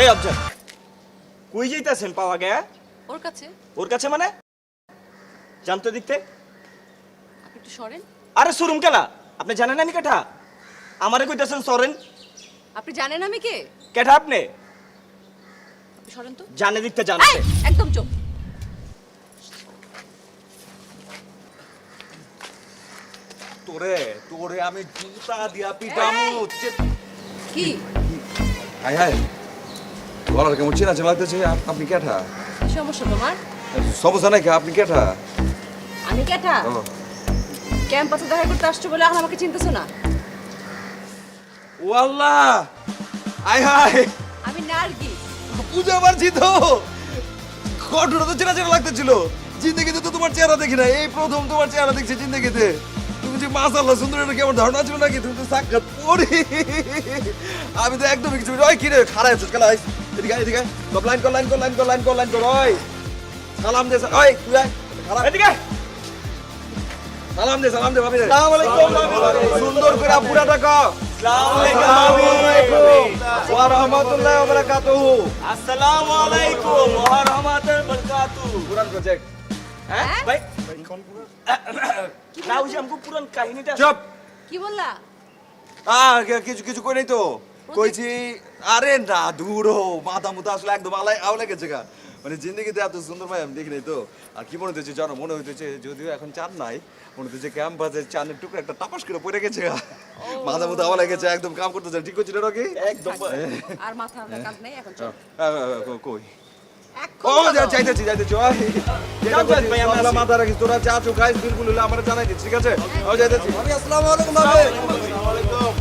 এই অবজার কই যাইতাছেন পাওয়া গয়া? ওর কাছে। ওর কাছে মানে? জানতো দেখতে আপনি একটু সরেন। আরে সুরুম কেলা আপনি জানেন আমি কেঠা? আমারে কইতাছেন সরেন। আপনি জানেন আমি কে? কেঠা আপনি? আপনি সরেন তো। জানে দেখতে এই, জানতে একদম চুপ। তোরে তোরে আমি জুতা দিয়া পিটামু কি? হাই হাই। গলার কেমন চেনা চেনা লাগতেছে আপনি কেঠা? সমস্যা তোমার? সমস্যা নাই কে আপনি কেঠা? আমি ও, ক্যাম্পাসে দেখা করতে আসছো বলে এখন আমাকে চিনতেছো না? ও আল্লাহ! আয় হাই আমি নার্গি। বুঝতে পারছি তো ঘটনা তো চেনা চেনা লাগতেছিল। জিন্দগিতে তো তোমার চেহারা দেখি না এই প্রথম তোমার চেহারা দেখছি জিন্দগিতে। তুমি যে মাসাল্লাহ সুন্দর একটা কেমন ধারণা ছিল নাকি? তুমি তো সাক্ষাৎ পড়ি। আমি তো একদমই কিছু ওই কিরে খারাপ আছিস খেলা এদিকে এদিকে। সব লাইন কর লাইন কর লাইন কর লাইন কর লাইন কর ওই। সালাম দে ওই তুই আয়। খারাপ। এদিকে সালাম দে সালাম দে ভাবি আসসালামু আলাইকুম, সুন্দর করে পুরা টাকা আসসালামু আলাইকুম, আলাইকুম। ওয়া রাহমাতুল্লাহি ওয়া বারাকাতুহু। আসসালামু আলাইকুম ওয়া রাহমাতুল্লাহি ওয়া বারাকাতুহু। পুরান প্রজেক্ট হ্যাঁ? হ্যাঁ? ভাই। না ওই যে আমগো পুরান কাহিনীটা। চুপ। কি বললা? কে- কিছু কিছু কই নাই তো? কইছি আরে না দূর মাথা মুথা আসলে একদম আলাই আওলা গেছে গা। মানে জিন্দগিতে এত সুন্দর ভাই আমি দেখি নাই তো। আর কি মনে হচ্ছে জানো মনে হইতেছে যদিও এখন চাঁদ নাই মনে হচ্ছে ক্যাম্পাসে চাঁদের টুকরো একটা টাপাস করে পড়ে গেছে গা। মাথা মুথা আওলা গেছে একদম কাম করতেছে ঠিক করছিল নাকি একদম আর মাথা কাজ নেই এখন কই? ও বলো। যা চাইতেছি চাইতেছি ওই। যাও, যাও, ভাই, আমরা আছি। মাথা রাখিস তোরা চা চু খাইস বিলকুল আমার জানাই দিস ঠিক আছে? ও যাইতেছি। আসসালামু আলাইকুম।